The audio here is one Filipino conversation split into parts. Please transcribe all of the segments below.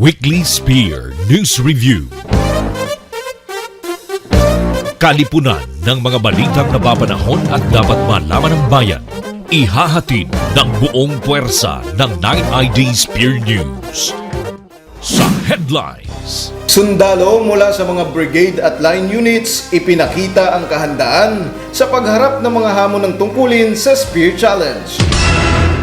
Weekly Spear News Review. Kalipunan ng mga balitang napapanahon at dapat malaman ng bayan. Ihahatid ng buong puwersa ng 9ID Spear News. Sa headlines. Sundalo mula sa mga brigade at line units ipinakita ang kahandaan sa pagharap ng mga hamon ng tungkulin sa Spear Challenge.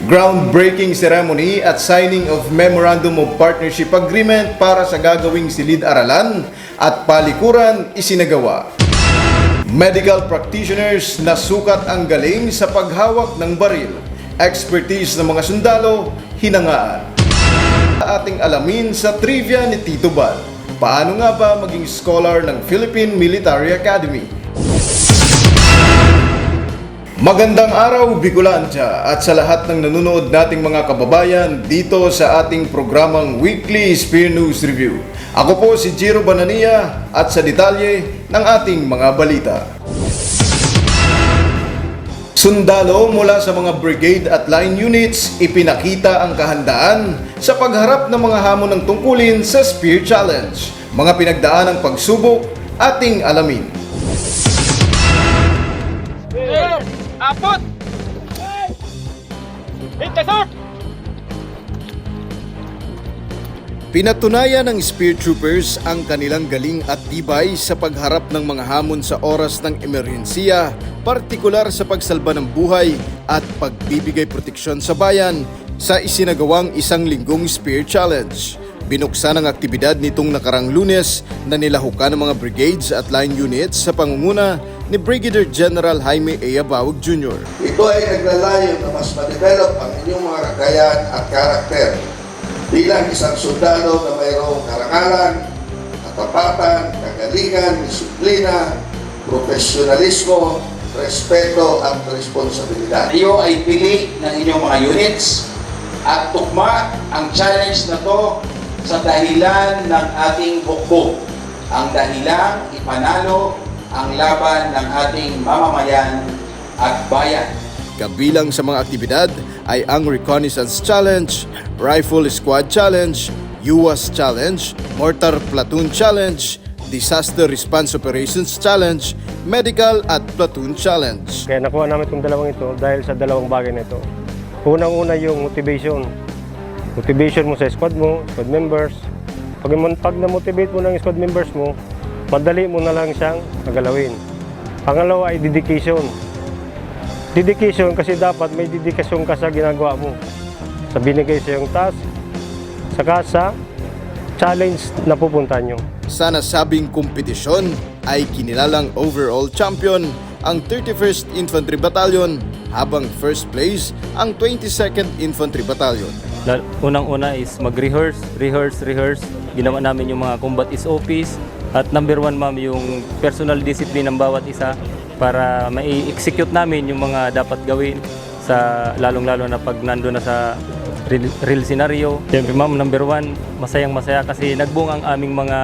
Groundbreaking ceremony at signing of Memorandum of Partnership Agreement para sa gagawing silid-aralan at palikuran isinagawa. Medical practitioners na sukat ang galing sa paghawak ng baril. Expertise ng mga sundalo, hinangaan. Ating alamin sa trivia ni Tito Bal. Paano nga ba maging scholar ng Philippine Military Academy? Magandang araw, Bicolancia, at sa lahat ng nanonood nating mga kababayan dito sa ating programang Weekly Spear News Review. Ako po si Jiro Banania at sa detalye ng ating mga balita. Sundalo mula sa mga brigade at line units ipinakita ang kahandaan sa pagharap ng mga hamon ng tungkulin sa Spear Challenge. Mga pinagdaan ng pagsubok ating alamin. Apot! Intercept! Pinatunayan ng Spear Troopers ang kanilang galing at tibay sa pagharap ng mga hamon sa oras ng emerhensiya, partikular sa pagsalba ng buhay at pagbibigay proteksyon sa bayan sa isinagawang isang linggong Spear Challenge. Binuksan ang aktibidad nitong nakarang lunes na nilahukan ng mga brigades at line units sa pangunguna ni Brigadier General Jaime A. Bawag Jr. Ito ay naglalayo na mas ma-develop ang inyong mga kakayahan at karakter bilang isang sundalo na mayroong karangalan, katapatan, kagalingan, disiplina, profesionalismo, respeto at responsibilidad. Kayo ay pili ng inyong mga units at tukma ang challenge na to sa dahilan ng ating bukbok. Ang dahilang ipanalo ang laban ng ating mamamayan at bayan. Kabilang sa mga aktibidad ay ang Reconnaissance Challenge, Rifle Squad Challenge, UAS Challenge, Mortar Platoon Challenge, Disaster Response Operations Challenge, Medical at Platoon Challenge. Kaya nakuha namin itong dalawang ito dahil sa dalawang bagay na ito. Unang-una yung motivation. Motivation mo sa squad mo, squad members. Pag, pag na-motivate mo ng squad members mo, madali mo na lang siyang nagalawin. Pangalawa ay dedication. Dedication kasi dapat may dedikasyon ka sa ginagawa mo. Sa binigay sa iyong task, saka sa challenge na pupuntahan nyo. Sa nasabing kompetisyon ay kinilalang overall champion ang 31st Infantry Battalion habang first place ang 22nd Infantry Battalion. Unang-una is mag-rehearse, rehearse, rehearse. Ginawa namin yung mga combat SOPs. At number one, ma'am, yung personal discipline ng bawat isa para mai-execute namin yung mga dapat gawin sa lalong-lalo na pag nando na sa real, real scenario. Siyempre, ma'am, number one, masayang-masaya kasi nagbung ang aming mga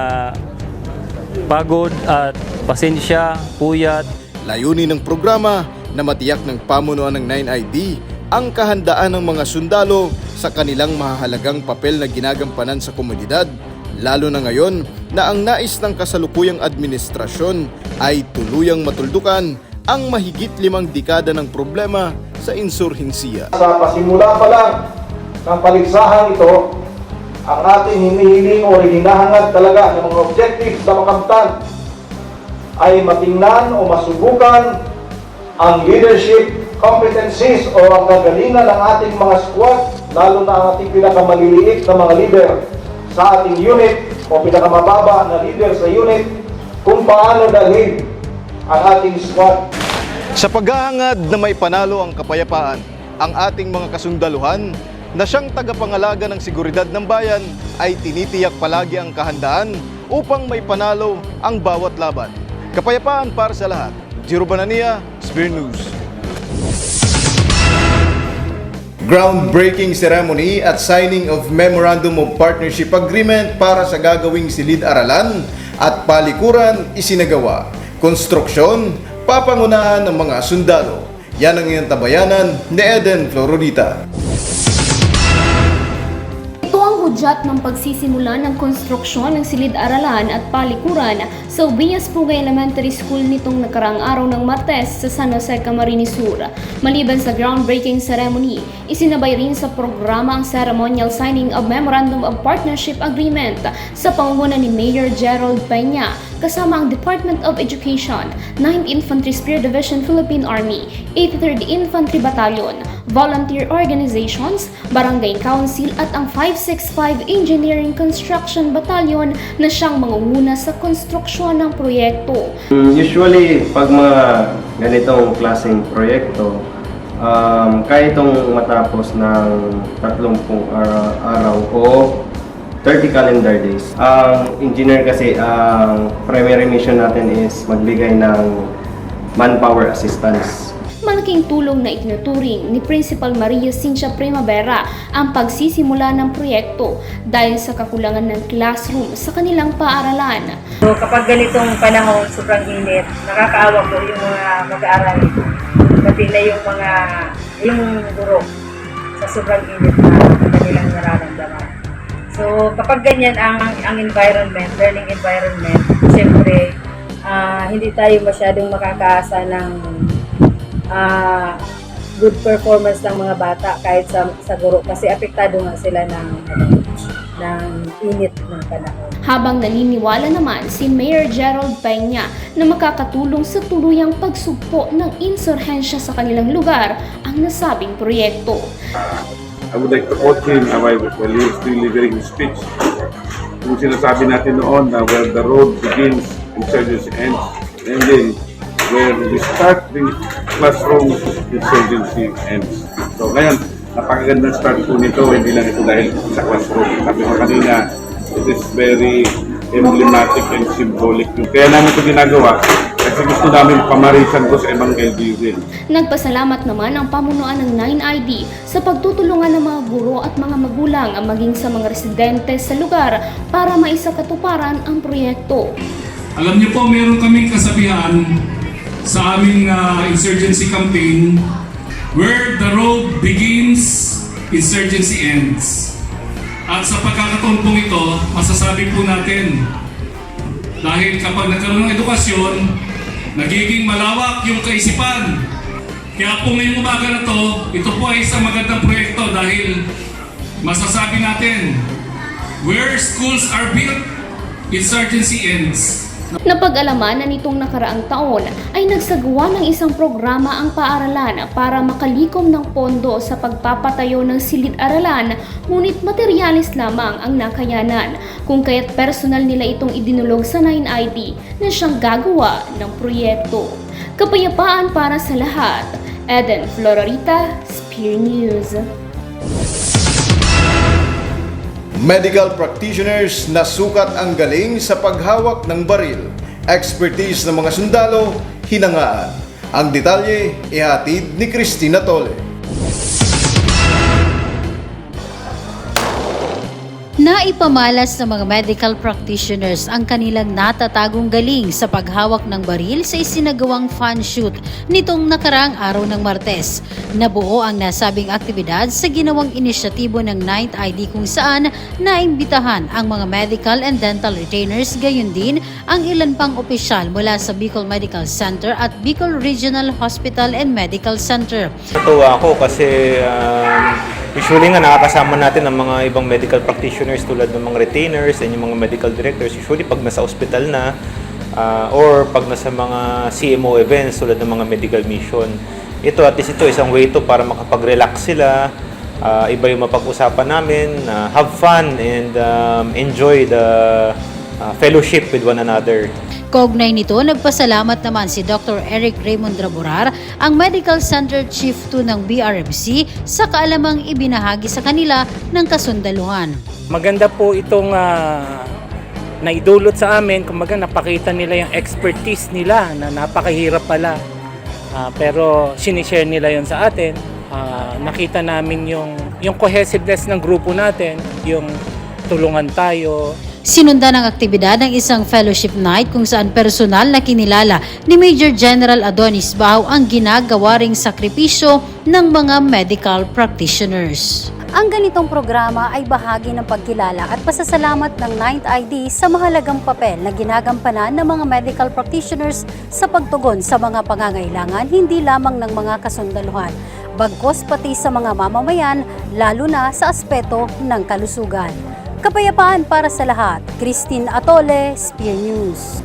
pagod at pasensya, puyat, Layunin ng programa na matiyak ng pamunuan ng 9ID ang kahandaan ng mga sundalo sa kanilang mahalagang papel na ginagampanan sa komunidad, lalo na ngayon na ang nais ng kasalukuyang administrasyon ay tuluyang matuldukan ang mahigit limang dekada ng problema sa insurhensiya. Sa pasimula pa lang ng paligsahan ito, ang ating hinihiling o hinahangad talaga ng mga objectives na makamtan ay matingnan o masubukan ang leadership competencies o ang kagalingan ng ating mga squad, lalo na ang ating pinakamaliliit na mga leader sa ating unit o pinakamababa na leader sa unit kung paano dalhin ang ating squad Sa paghahangad na may panalo ang kapayapaan, ang ating mga kasundaluhan na siyang tagapangalaga ng seguridad ng bayan ay tinitiyak palagi ang kahandaan upang may panalo ang bawat laban. Kapayapaan para sa lahat. Jiro Banania, Spear News. Groundbreaking ceremony at signing of Memorandum of Partnership Agreement para sa gagawing silid-aralan at palikuran isinagawa. Konstruksyon, papangunahan ng mga sundalo. Yan ang iyong tabayanan ni Eden Florodita. Hudyat ng pagsisimula ng konstruksyon ng silid-aralan at palikuran sa Ubiñas Pugay Elementary School nitong nakaraang araw ng Martes sa San Jose, Camarines Sur. Maliban sa groundbreaking ceremony, isinabay rin sa programa ang ceremonial signing of Memorandum of Partnership Agreement sa pangunguna ni Mayor Gerald Peña kasama ang Department of Education, 9th Infantry Spear Division Philippine Army, 83rd Infantry Battalion, volunteer organizations, barangay council at ang 565 Engineering Construction Battalion na siyang mangunguna sa konstruksyon ng proyekto. Mm, Usually, pag mga ganitong klaseng proyekto, um, kaya itong matapos ng 30 ara- araw o 30 calendar days. Ang engineer kasi, ang primary mission natin is magbigay ng manpower assistance. Malaking tulong na itinuturing ni Principal Maria Cynthia Primavera ang pagsisimula ng proyekto dahil sa kakulangan ng classroom sa kanilang paaralan. So kapag ganitong panahon, sobrang init, nakakaawa po yung mga mag-aaral. Pati na yung mga, yung guro sa sobrang init na kanilang nararamdaman. So kapag ganyan ang, ang environment, learning environment, siyempre, ah, hindi tayo masyadong makakaasa ng ah, good performance ng mga bata kahit sa, sa guro kasi apektado nga sila ng, ng init ng panahon. Habang naniniwala naman si Mayor Gerald Peña na makakatulong sa tuluyang pagsugpo ng insurhensya sa kanilang lugar ang nasabing proyekto. I would like to quote him while, he was still delivering his speech. Yung sinasabi natin noon na where the road begins, insurgency ends. Then, where we start the classroom, insurgency ends. So ngayon, napakagandang start po nito, hindi lang ito dahil sa classroom. Sabi ko kanina, it is very emblematic and symbolic. Kaya namin ito ginagawa kasi gusto namin pamarisan ko sa ibang LGU din. Nagpasalamat naman ang pamunuan ng 9ID sa pagtutulungan ng mga guro at mga magulang ang maging sa mga residente sa lugar para maisakatuparan ang proyekto. Alam niyo po, meron kaming kasabihan sa aming ah, insurgency campaign, where the road begins, insurgency ends. At sa pagkakataon pong ito, masasabi po natin, dahil kapag nagkaroon ng edukasyon, nagiging malawak yung kaisipan. Kaya po ngayong umaga na to, ito po ay isang magandang proyekto dahil masasabi natin, where schools are built, insurgency ends. Napag-alaman na nitong nakaraang taon ay nagsagawa ng isang programa ang paaralan para makalikom ng pondo sa pagpapatayo ng silid-aralan ngunit materialis lamang ang nakayanan kung kaya't personal nila itong idinulog sa 9ID na siyang gagawa ng proyekto. Kapayapaan para sa lahat. Eden Florarita, Spear News. Medical practitioners na sukat ang galing sa paghawak ng baril. Expertise ng mga sundalo, hinangaan. Ang detalye, ihatid ni Christina Tole. Naipamalas ng mga medical practitioners ang kanilang natatagong galing sa paghawak ng baril sa isinagawang fan shoot nitong nakaraang araw ng Martes. Nabuo ang nasabing aktibidad sa ginawang inisyatibo ng 9th ID kung saan naimbitahan ang mga medical and dental retainers gayon din ang ilan pang opisyal mula sa Bicol Medical Center at Bicol Regional Hospital and Medical Center. Natuwa ako kasi um, usually nga nakakasama natin ang mga ibang medical practitioners tulad ng mga retainers and yung mga medical directors. Usually pag nasa ospital na uh, or pag nasa mga CMO events tulad ng mga medical mission. Ito at least ito isang way to para makapag-relax sila. Uh, iba yung mapag-usapan namin, uh, have fun and um, enjoy the uh, fellowship with one another. Kaugnay nito, nagpasalamat naman si Dr. Eric Raymond Raborar, ang Medical Center Chief 2 ng BRMC, sa kaalamang ibinahagi sa kanila ng kasundaluhan. Maganda po itong ah, naidulot sa amin, kumbaga napakita nila yung expertise nila na napakahirap pala. Ah, pero sinishare nila yon sa atin. Ah, nakita namin yung, yung cohesiveness ng grupo natin, yung tulungan tayo, Sinundan ang aktibidad ng isang fellowship night kung saan personal na kinilala ni Major General Adonis Bao ang ginagawa ring sakripisyo ng mga medical practitioners. Ang ganitong programa ay bahagi ng pagkilala at pasasalamat ng 9th ID sa mahalagang papel na ginagampanan ng mga medical practitioners sa pagtugon sa mga pangangailangan hindi lamang ng mga kasundaluhan, bagkos pati sa mga mamamayan, lalo na sa aspeto ng kalusugan. Kapayapaan para sa lahat. Christine Atole, Spear News.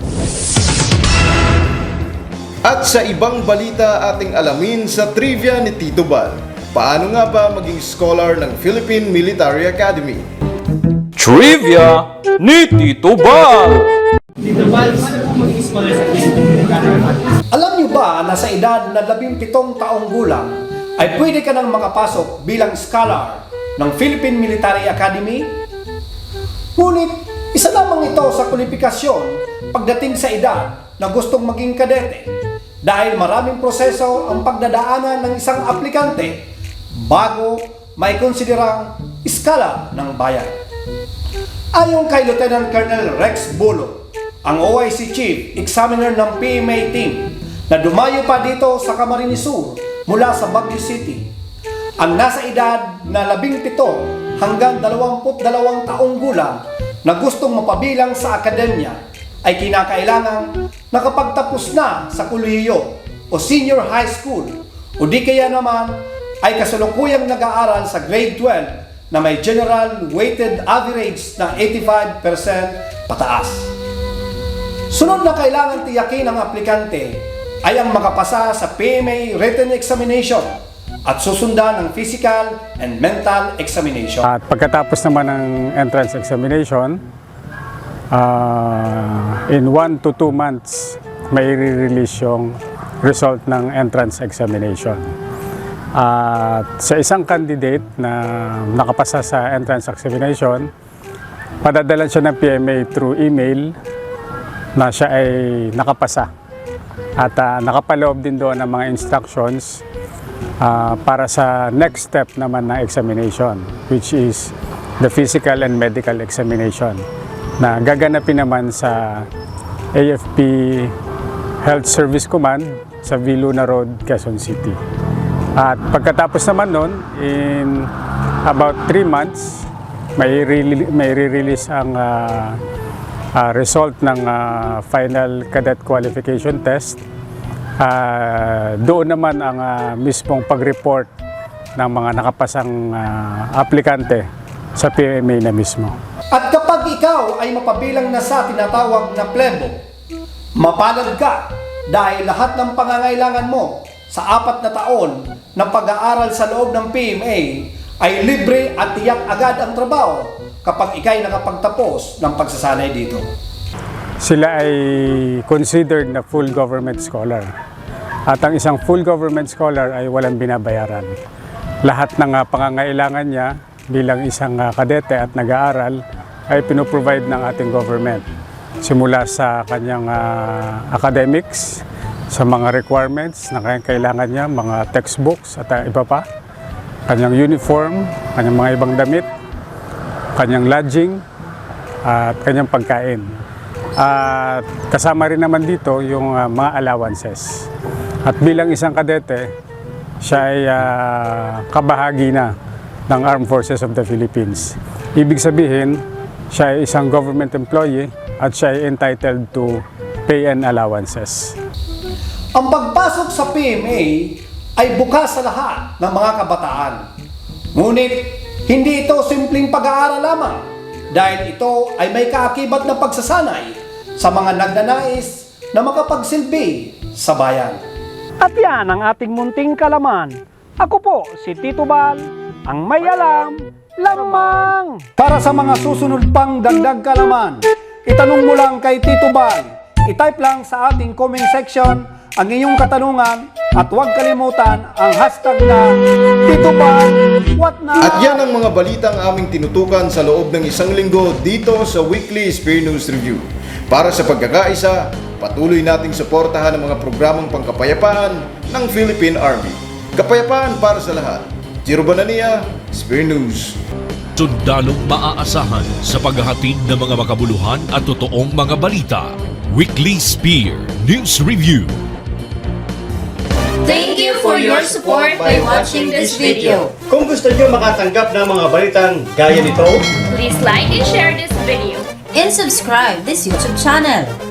At sa ibang balita ating alamin sa trivia ni Tito Bal. Paano nga ba maging scholar ng Philippine Military Academy? Trivia ni Tito Bal! Alam niyo ba na sa edad na 17 taong gulang ay pwede ka nang makapasok bilang scholar ng Philippine Military Academy? Ngunit isa lamang ito sa kwalifikasyon pagdating sa edad na gustong maging kadete dahil maraming proseso ang pagdadaanan ng isang aplikante bago may konsiderang iskala ng bayan. Ayon kay Lieutenant Colonel Rex Bulo, ang OIC Chief Examiner ng PMA team na dumayo pa dito sa Camarines Sur mula sa Baguio City. Ang nasa edad na 17 hanggang 22 taong gulang na gustong mapabilang sa akademya ay kinakailangang nakapagtapos na sa kolehiyo o senior high school o di kaya naman ay kasalukuyang nag-aaral sa grade 12 na may general weighted average na 85% pataas. Sunod na kailangan tiyakin ng aplikante ay ang makapasa sa PMA written examination at susundan ng physical and mental examination. At pagkatapos naman ng entrance examination, ah, in 1 to 2 months, may release yung result ng entrance examination. At sa isang candidate na nakapasa sa entrance examination, padadalan siya ng PMA through email na siya ay nakapasa. At ah, nakapaloob din doon ng mga instructions ah, para sa next step naman ng examination, which is the physical and medical examination na gaganapin naman sa AFP Health Service Command sa Viluna Road, Quezon City. At pagkatapos naman nun, in about 3 months, may, re- may re-release ang ah, ah, result ng ah, final cadet qualification test. Ah, doon naman ang ah, mismong pag-report ng mga nakapasang ah, aplikante sa PMA na mismo. At kapag ikaw ay mapabilang na sa tinatawag na plebo, mapalad ka dahil lahat ng pangangailangan mo sa apat na taon ng pag-aaral sa loob ng PMA ay libre at tiyak agad ang trabaho kapag ikay nakapagtapos ng pagsasanay dito. Sila ay considered na full government scholar. At ang isang full government scholar ay walang binabayaran. Lahat ng ah, pangangailangan niya bilang isang ah, kadete at nag-aaral ay pinoprovide ng ating government. Simula sa kanyang ah, academics, sa mga requirements na kailangan niya, mga textbooks at iba pa, kanyang uniform, kanyang mga ibang damit, kanyang lodging, at kanyang pagkain. At kasama rin naman dito yung ah, mga allowances. At bilang isang kadete, siya ay ah, kabahagi na ng Armed Forces of the Philippines. Ibig sabihin, siya ay isang government employee at siya ay entitled to pay and allowances. Ang pagpasok sa PMA ay bukas sa lahat ng mga kabataan. Ngunit, hindi ito simpleng pag-aaral lamang dahil ito ay may kaakibat na pagsasanay sa mga nagnanais na makapagsilbi sa bayan. At yan ang ating munting kalaman. Ako po si Tito Bal, ang may alam lamang. Para sa mga susunod pang dagdag kalaman, itanong mo lang kay Tito Bal. I-type lang sa ating comment section ang inyong katanungan at huwag kalimutan ang hashtag na Tito Bal, what na? At yan ang mga balitang aming tinutukan sa loob ng isang linggo dito sa Weekly Spear News Review. Para sa pagkakaisa, patuloy nating suportahan ang mga programang pangkapayapaan ng Philippine Army. Kapayapaan para sa lahat. Jiro Banania, Spear News. Sundalong maaasahan sa paghahatid ng mga makabuluhan at totoong mga balita. Weekly Spear News Review. Thank you for your support by watching this video. Kung gusto nyo makatanggap ng mga balitang gaya nito, Please like and share this video. And subscribe this YouTube channel.